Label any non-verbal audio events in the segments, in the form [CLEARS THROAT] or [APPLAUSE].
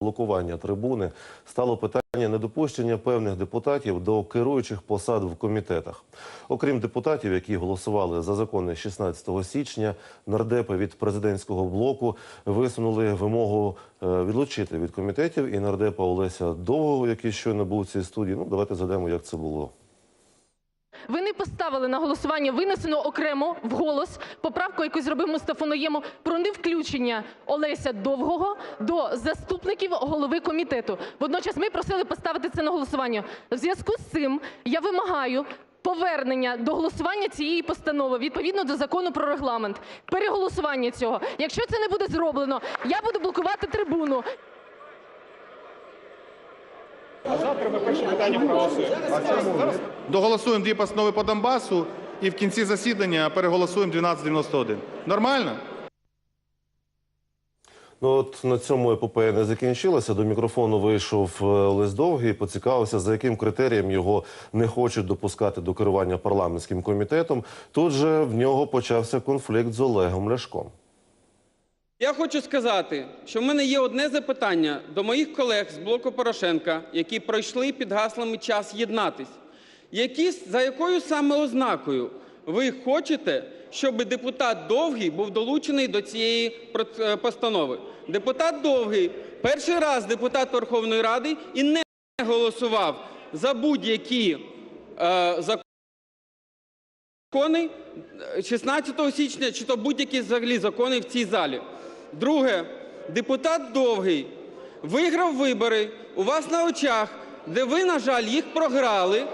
блокування трибуни стало питання недопущення певних депутатів до керуючих посад в комітетах. Окрім депутатів, які голосували за закони 16 січня, нардепи від президентського блоку висунули вимогу е, відлучити від комітетів і нардепа Олеся Довгого, який щойно був у цій студії. Ну давайте згадаємо, як це було. Ви не поставили на голосування винесено окремо в голос поправку, яку зробив Мустафа Наємов, про невключення Олеся Довгого до заступників голови комітету. Водночас ми просили поставити це на голосування. В зв'язку з цим я вимагаю повернення до голосування цієї постанови відповідно до закону про регламент. Переголосування цього. Якщо це не буде зроблено, я буду блокувати трибуну. Доголосуємо дві постанови по Донбасу і в кінці засідання переголосуємо 1291. Нормально? Ну от на цьому епопея не закінчилася. До мікрофону вийшов е, Олесь Довгий, поцікавився, за яким критерієм його не хочуть допускати до керування парламентським комітетом. Тут же в нього почався конфлікт з Олегом Ляшком. Я хочу сказати, що в мене є одне запитання до моїх колег з блоку Порошенка, які пройшли під гаслами час єднатись. Які, за якою саме ознакою ви хочете, щоб депутат Довгий був долучений до цієї е, постанови? Депутат Довгий перший раз депутат Верховної Ради і не голосував за будь-які е, закони закони е, 16 січня, чи то будь-які взагалі закони в цій залі. Друге, депутат Довгий виграв вибори у вас на очах, де ви, на жаль, їх програли,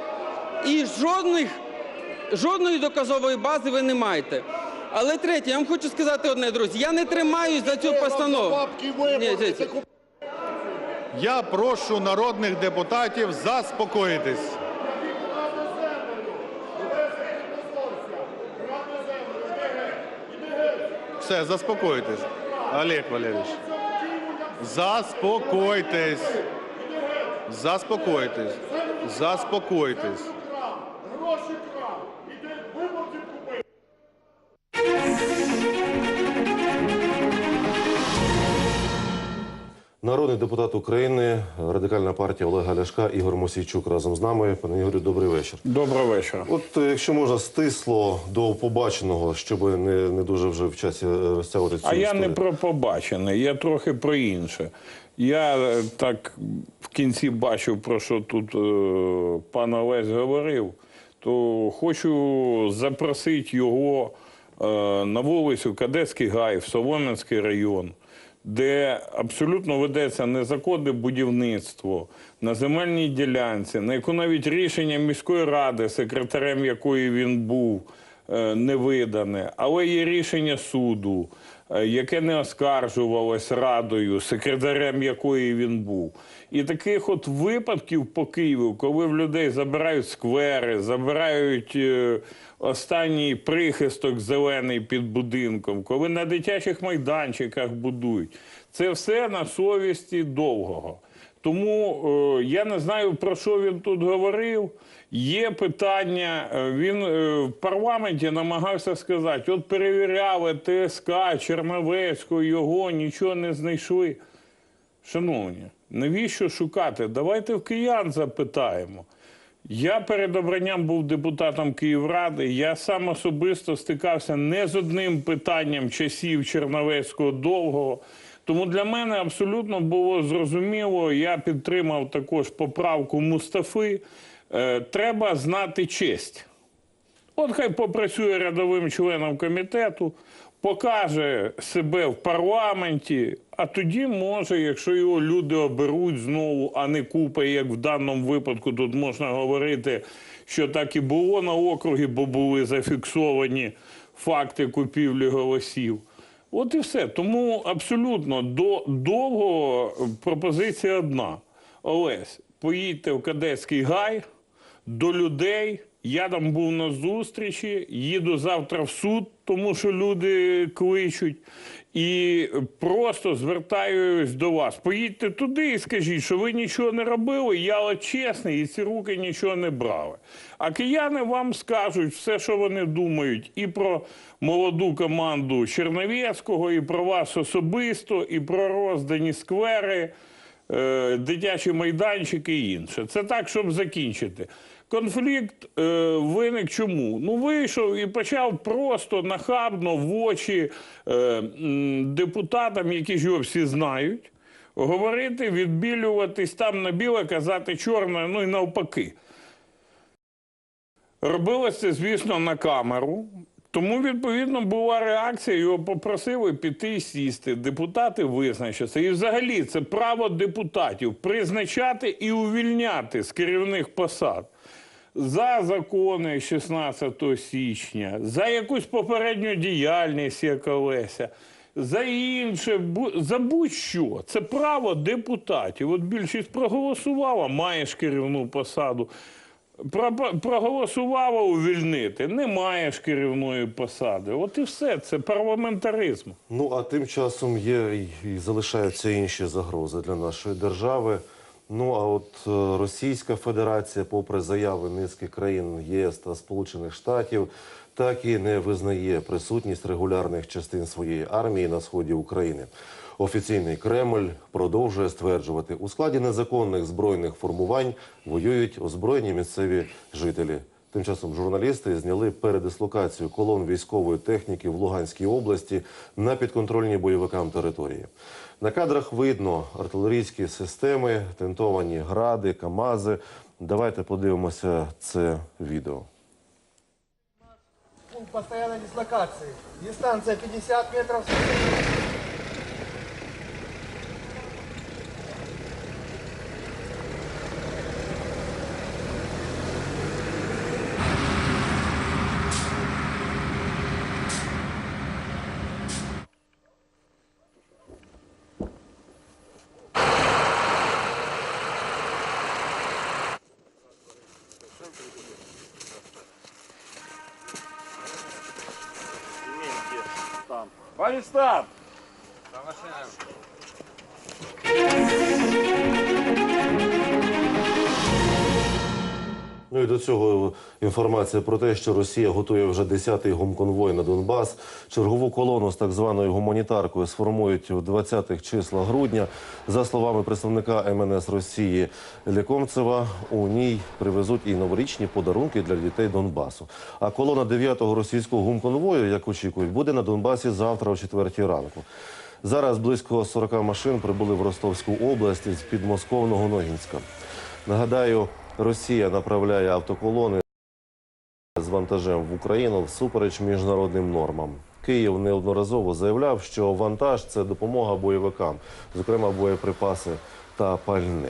і жодних, жодної доказової бази ви не маєте. Але третє, я вам хочу сказати одне, друзі, я не тримаюсь за цю постанову. Я прошу народних депутатів заспокоїтись. Все, заспокойтесь. Олег Валерійович. Заспокойтесь. Заспокойтесь. Заспокойтесь. Народний депутат України, радикальна партія Олега Ляшка Ігор Мосійчук разом з нами. Пане Ігорю, добрий вечір. Доброго вечора. От е, якщо можна стисло до побаченого, щоб не, не дуже вже в часі е, розтягувати цю А я не про побачене, я трохи про інше. Я е, так в кінці бачив, про що тут е, пан Олесь говорив, то хочу запросити його е, на вулицю Кадетський гай в Солом'янський район, де абсолютно ведеться незаконне будівництво на земельній ділянці, на яку навіть рішення міської ради, секретарем якої він був, е, не видане, але є рішення суду, яке не оскаржувалось радою, секретарем якої він був. І таких от випадків по Києву, коли в людей забирають сквери, забирають е, останній прихисток зелений під будинком, коли на дитячих майданчиках будують, це все на совісті довгого. Тому е, я не знаю, про що він тут говорив. Є питання, е, він е, в парламенті намагався сказати: от перевіряли ТСК Черновецького, його нічого не знайшли. Шановні, навіщо шукати? Давайте в киян запитаємо. Я перед обранням був депутатом Київради. Я сам особисто стикався не з одним питанням часів Черновецького довгого. Тому для мене абсолютно було зрозуміло, я підтримав також поправку Мустафи. Е, треба знати честь. От хай попрацює рядовим членом комітету, покаже себе в парламенті, а тоді може, якщо його люди оберуть знову, а не купа, як в даному випадку, тут можна говорити, що так і було на округі, бо були зафіксовані факти купівлі голосів. От і все. Тому абсолютно до довго пропозиція одна. Олесь, поїдьте в Кадетський гай до людей. Я там був на зустрічі, їду завтра в суд, тому що люди кличуть. І просто звертаюсь до вас. Поїдьте туди і скажіть, що ви нічого не робили, я чесний, і ці руки нічого не брали. А кияни вам скажуть все, що вони думають, і про молоду команду Черновецького, і про вас особисто, і про роздані сквери. е, дитячі майданчики і інше. Це так, щоб закінчити. Конфлікт е, виник чому? Ну, вийшов і почав просто нахабно в очі е, депутатам, які ж його всі знають, говорити, відбілюватись там на біле, казати чорне, ну і навпаки. Робилося це, звісно, на камеру. Тому, відповідно, була реакція, його попросили піти і сісти. Депутати визначаться. І взагалі це право депутатів призначати і увільняти з керівних посад за закони 16 січня, за якусь попередню діяльність, як Олеся, за інше, за будь-що. Це право депутатів. От більшість проголосувала, маєш керівну посаду. Про- проголосувала увільнити, не маєш керівної посади. От і все, це парламентаризм. Ну а тим часом є і залишаються інші загрози для нашої держави. Ну а от е, Російська Федерація, попри заяви низки країн ЄС та Сполучених Штатів, так і не визнає присутність регулярних частин своєї армії на сході України. Офіційний Кремль продовжує стверджувати, у складі незаконних збройних формувань воюють озброєні місцеві жителі. Тим часом журналісти зняли передислокацію колон військової техніки в Луганській області на підконтрольній бойовикам території. На кадрах видно артилерійські системи, тентовані гради, камази. Давайте подивимося це відео. Пункт постійної дислокації. Дистанція 50 метров. Ну до цього інформація про те, що Росія готує вже 10-й гумконвой на Донбас. Чергову колону з так званою гуманітаркою сформують в 20-х числах грудня. За словами представника МНС Росії Лікомцева, у ній привезуть і новорічні подарунки для дітей Донбасу. А колона 9-го російського гумконвою, як очікують, буде на Донбасі завтра о 4 ранку. Зараз близько 40 машин прибули в Ростовську область з підмосковного Ногінська. Нагадаю, Росія направляє автоколони з вантажем в Україну всупереч міжнародним нормам. Київ неодноразово заявляв, що вантаж це допомога бойовикам, зокрема боєприпаси та пальне.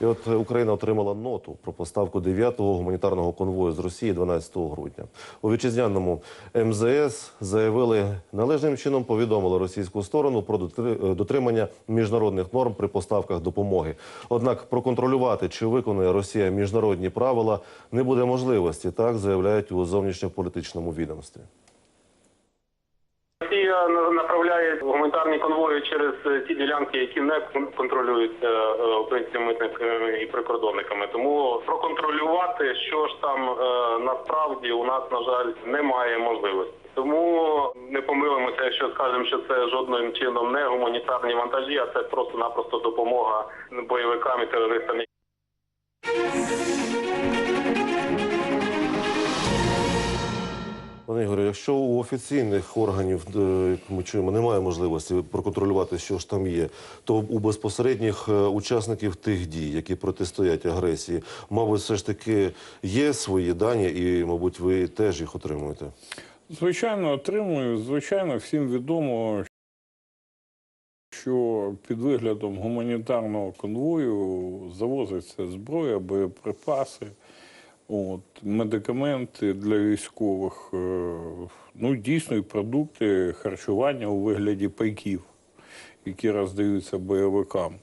І от Україна отримала ноту про поставку 9-го гуманітарного конвою з Росії 12 грудня. У вітчизняному МЗС заявили, належним чином повідомили російську сторону про е, дотримання міжнародних норм при поставках допомоги. Однак проконтролювати, чи виконує Росія міжнародні правила, не буде можливості. Так заявляють у зовнішньополітичному відомстві. Росія на- направляє гуманітарні конвої через е, ті ділянки, які не кон- контролюються е, українськими митниками і прикордонниками. Тому проконтролювати, що ж там е, насправді у нас на жаль немає можливості. Тому не помилимося, якщо скажемо, що це жодним чином не гуманітарні вантажі, а це просто-напросто допомога бойовикам і терористам. Пане Ігорю, якщо у офіційних органів, е, ми чуємо, немає можливості проконтролювати, що ж там є, то у безпосередніх е, учасників тих дій, які протистоять агресії, мабуть, все ж таки є свої дані, і, мабуть, ви теж їх отримуєте. Звичайно, отримую. Звичайно, всім відомо, що під виглядом гуманітарного конвою завозиться зброя, боєприпаси, от, медикаменти для військових, е, ну дійсно і продукти харчування у вигляді пайків, які роздаються бойовикам.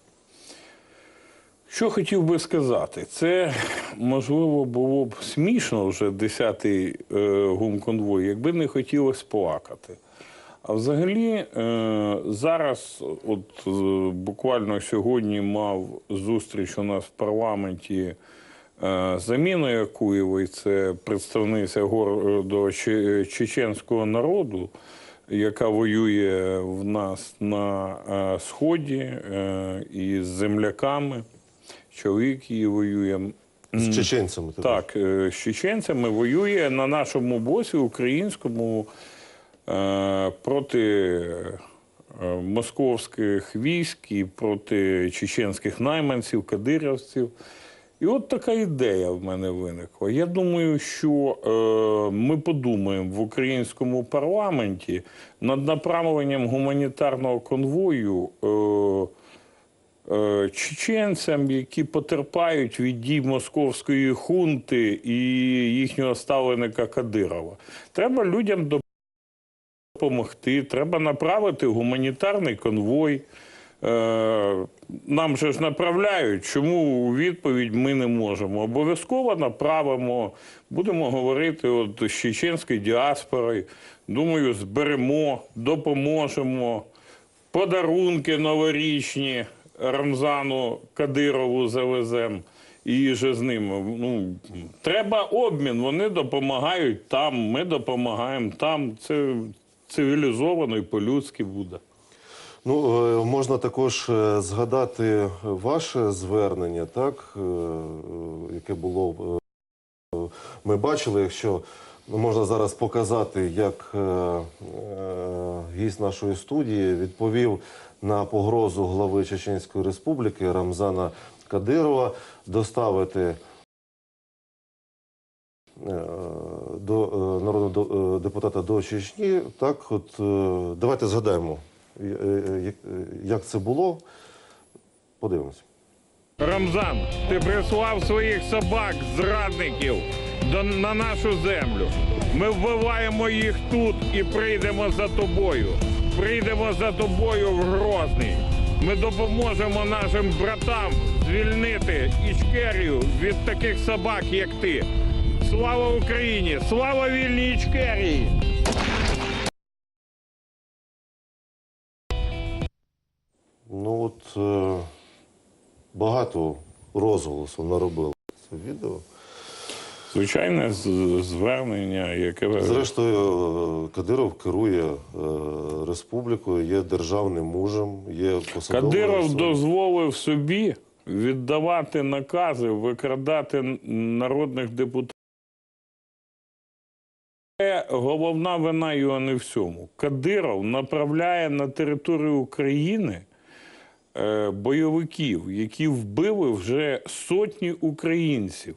Що хотів би сказати, це можливо було б смішно вже 10-й е, гумконвой, якби не хотілося плакати. А взагалі, е, зараз, от е, буквально сьогодні мав зустріч у нас в парламенті заміна Якуєвої, це представниця гордо чеченського народу. яка воює в нас на е, сході е, і з земляками. Чоловік її воює. З чеченцями. Так, е, з чеченцями воює на нашому босі українському е, проти е, московських військ і проти чеченських найманців, кадирівців. І от така ідея в мене виникла. Я думаю, що е, ми подумаємо в українському парламенті над направленням гуманітарного конвою. Е, е, чеченцям, які потерпають від дій московської хунти і їхнього ставленика Кадирова. Треба людям допомогти, треба направити гуманітарний конвой. Е, Нам же ж направляють, чому у відповідь ми не можемо. Обов'язково направимо, будемо говорити от з чеченською діаспорою. Думаю, зберемо, допоможемо подарунки новорічні Рамзану Кадирову завезем. І же з ними. Ну, треба обмін. Вони допомагають там, ми допомагаємо там. Це цивілізовано і по-людськи буде. Ну, е, можна також е, згадати ваше звернення, так, е, яке було. Ми бачили, якщо можна зараз показати, як гість нашої студії відповів на погрозу глави Чеченської Республіки Рамзана Кадирова доставити до народного депутата до Чечні. Так, от давайте згадаємо, як- е, це було. Подивимось. Рамзан, ти прислав своїх собак, зрадників до, на нашу землю. Ми вбиваємо їх тут і прийдемо за тобою. Прийдемо за тобою в Грозний. Ми допоможемо нашим братам звільнити Ічкерію від таких собак, як ти. Слава Україні! Слава вільній Ічкерії! Е, багато розголосу наробило це відео. Звичайне звернення, яке Зрештою, е, Кадиров керує е, республікою, є державним мужем, є посадовою Кадиров особою. дозволив собі віддавати накази, викрадати народних депутатів. Це головна вина його не в цьому. Кадиров направляє на територію України бойовиків, які вбили вже сотні українців,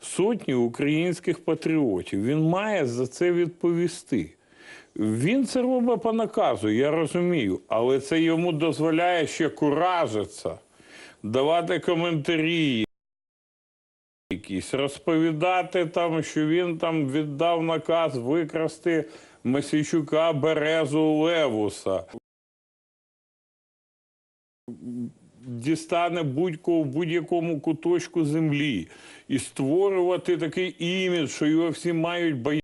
сотні українських патріотів. Він має за це відповісти. Він це робить по наказу, я розумію, але це йому дозволяє ще куражитися, давати коментарі. Якісь розповідати там, що він там віддав наказ викрасти Месійчука Березу Левуса. Дістане будь-кого в будь-якому куточку землі і створювати такий імідж, що його всі мають боятися.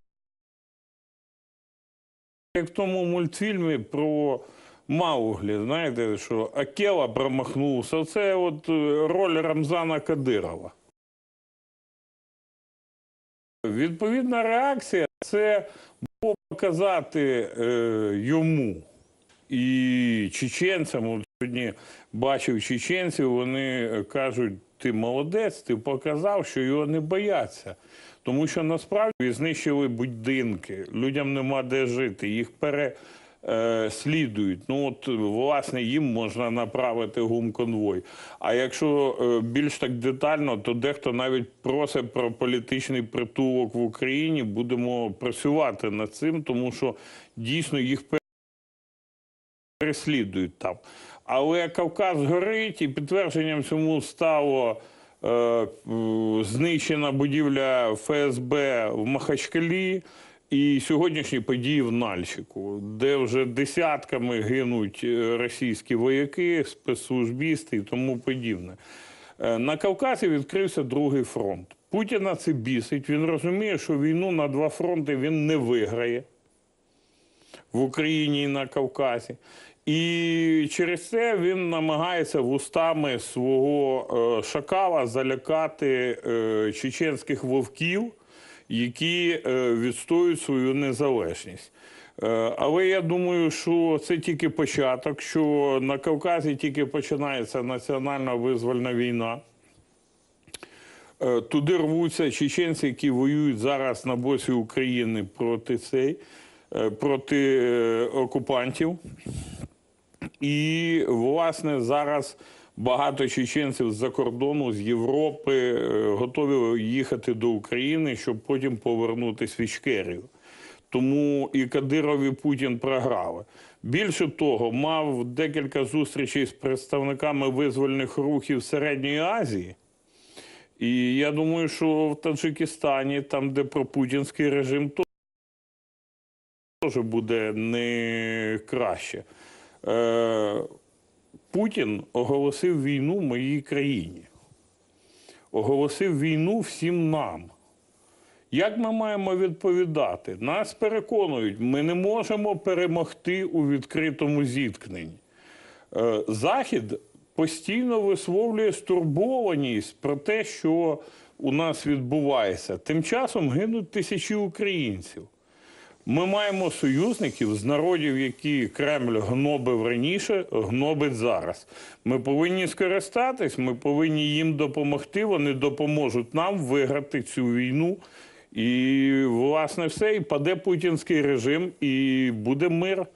Як в тому мультфільмі про Мауглі, знаєте, що Акела промахнувся. Оце от е, роль Рамзана Кадирова. Відповідна реакція це було показати е, йому і чеченцям. Сьогодні бачив чеченців, вони кажуть, ти молодець, ти показав, що його не бояться. Тому що насправді знищили будинки, людям нема де жити, їх переслідують. Ну от власне їм можна направити гумконвой. А якщо е, більш так детально, то дехто навіть просить про політичний притулок в Україні. Будемо працювати над цим, тому що дійсно їх переслідують там. Але Кавказ горить, і підтвердженням цьому стало е, знищена будівля ФСБ в Махачкалі і сьогоднішні події в Нальчику, де вже десятками гинуть е, російські вояки, спецслужбісти і тому подібне. Е, На Кавказі відкрився другий фронт. Путіна це бісить. Він розуміє, що війну на два фронти він не виграє в Україні і на Кавказі. І через це він намагається вустами свого е, шакала залякати е, чеченських вовків, які е, відстоюють свою незалежність. Е, Але я думаю, що це тільки початок, що на Кавказі тільки починається національна визвольна війна. Е, Туди рвуться чеченці, які воюють зараз на боці України проти цей, е, проти е, окупантів. І, власне, зараз багато чеченців з-за кордону, з Європи е, готові їхати до України, щоб потім повернутися в Ічкерію. Тому і Кадиров, і Путін програли. Більше того, мав декілька зустрічей з представниками визвольних рухів Середньої Азії. І я думаю, що в Таджикистані, там, де пропутінський режим, то теж буде не краще. Е, Путін оголосив війну моїй країні. Оголосив війну всім нам. Як ми маємо відповідати? Нас переконують, ми не можемо перемогти у відкритому зіткненні. Е, Захід постійно висловлює стурбованість про те, що у нас відбувається. Тим часом гинуть тисячі українців. Ми маємо союзників з народів, які Кремль гнобив раніше, гнобить зараз. Ми повинні скористатись, ми повинні їм допомогти. Вони допоможуть нам виграти цю війну. І, власне, все, і паде путінський режим, і буде мир.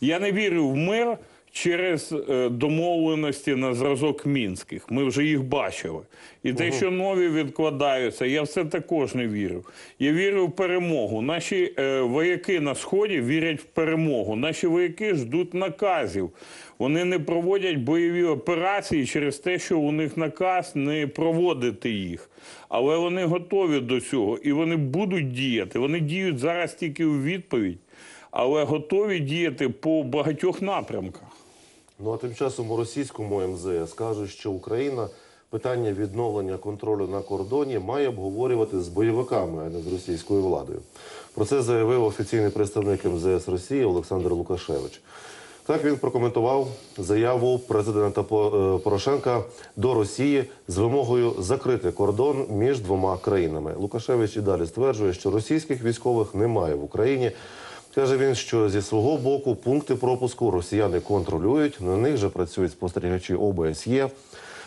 Я не вірю в мир через е, домовленості на зразок мінських. Ми вже їх бачили. І те, що нові відкладаються, я в це також не вірю. Я вірю в перемогу. Наші е, вояки на сході вірять в перемогу. Наші вояки ждуть наказів. Вони не проводять бойові операції через те, що у них наказ не проводити їх. Але вони готові до цього і вони будуть діяти. Вони діють зараз тільки у відповідь, але готові діяти по багатьох напрямках. Ну а тим часом у російському МЗС кажуть, що Україна питання відновлення контролю на кордоні має обговорювати з бойовиками, а не з російською владою. Про це заявив офіційний представник МЗС Росії Олександр Лукашевич. Так він прокоментував заяву президента е, Порошенка до Росії з вимогою закрити кордон між двома країнами. Лукашевич і далі стверджує, що російських військових немає в Україні. Каже він, що зі свого боку пункти пропуску росіяни контролюють. На них же працюють спостерігачі ОБСЄ.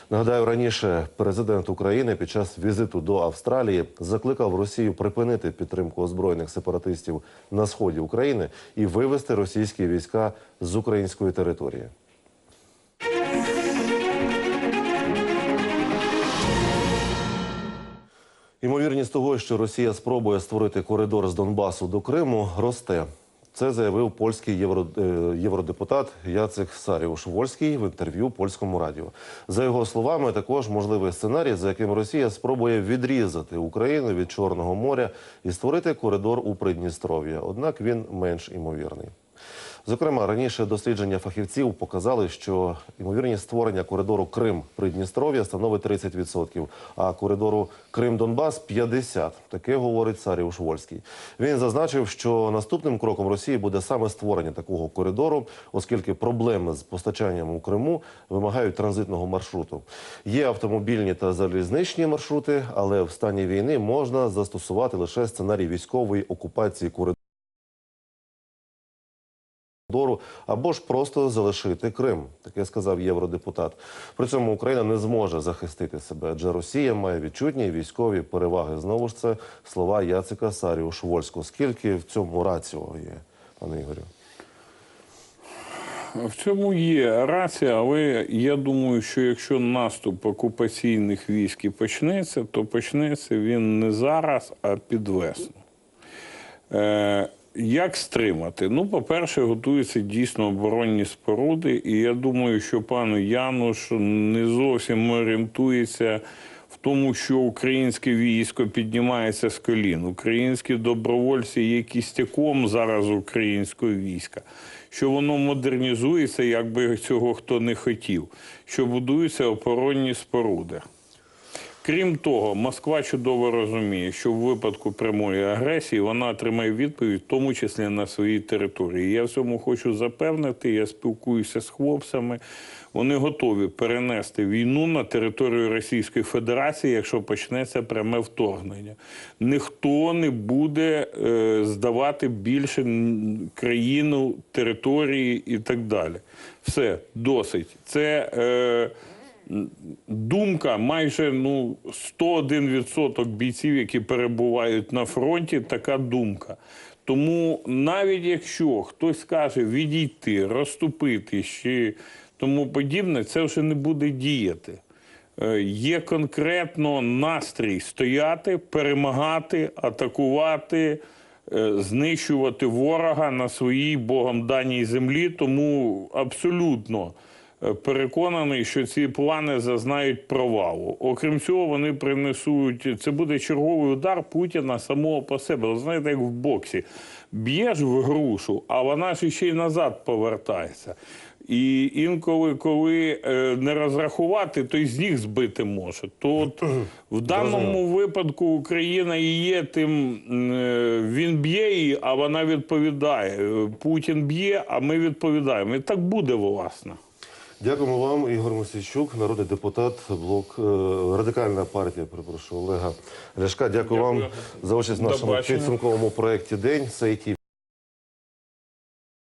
Нагадаю, раніше президент України під час візиту до Австралії закликав Росію припинити підтримку озброєних сепаратистів на сході України і вивести російські війська з української території. Ймовірність того, що Росія спробує створити коридор з Донбасу до Криму, росте. Це заявив польський євро, е, євродепутат Яцек Саріуш Вольський в інтерв'ю польському радіо. За його словами, також можливий сценарій, за яким Росія спробує відрізати Україну від Чорного моря і створити коридор у Придністров'я. Однак він менш імовірний. Зокрема, раніше дослідження фахівців показали, що ймовірність створення коридору Крим-Придністров'я становить 30%, а коридору Крим-Донбас 50%. Таке говорить Саріуш Вольський. Він зазначив, що наступним кроком Росії буде саме створення такого коридору, оскільки проблеми з постачанням у Криму вимагають транзитного маршруту. Є автомобільні та залізничні маршрути, але в стані війни можна застосувати лише сценарій військової окупації коридору коридору або ж просто залишити Крим. Таке сказав євродепутат. При цьому Україна не зможе захистити себе, адже Росія має відчутні військові переваги. Знову ж це слова Яцика Саріуш Вольського. Скільки в цьому раціо є, пане Ігорю? В цьому є рація, але я думаю, що якщо наступ окупаційних військ і почнеться, то почнеться він не зараз, а під весну. Як стримати? Ну, по-перше, готуються дійсно оборонні споруди, і я думаю, що пан Януш не зовсім орієнтується в тому, що українське військо піднімається з колін. Українські добровольці є кістяком зараз українського війська. Що воно модернізується, як би цього хто не хотів, що будуються оборонні споруди. Крім того, Москва чудово розуміє, що в випадку прямої агресії вона отримає відповідь, в тому числі на своїй території. Я в цьому хочу запевнити. Я спілкуюся з хлопцями. Вони готові перенести війну на територію Російської Федерації, якщо почнеться пряме вторгнення. Ніхто не буде е, здавати більше країну, території і так далі. Все, досить. Це. Е, думка майже ну 101% бійців, які перебувають на фронті, така думка. Тому навіть якщо хтось скаже відійти, розступити чи тому подібне, це вже не буде діяти. Е, Є конкретно настрій стояти, перемагати, атакувати, е, знищувати ворога на своїй Богом даній землі. Тому абсолютно переконаний, що ці плани зазнають провалу. Окрім цього, вони принесуть це буде черговий удар Путіна самого по себе. Ви знаєте, як в боксі б'єш в грушу, а вона ж ще й назад повертається. І інколи, коли е, не розрахувати, то й з ніг збити може. То от [CLEARS THROAT] в даному випадку Україна і є тим, е, він б'є її, а вона відповідає. Е, Путін б'є, а ми відповідаємо. І так буде, власне. Дякуємо вам, Ігор Мосійчук, народний депутат, блок е, радикальна партія, перепрошую, Олега Ляшка. Дякую, Дякую. вам за участь в нашому підсумковому проєкті День. Це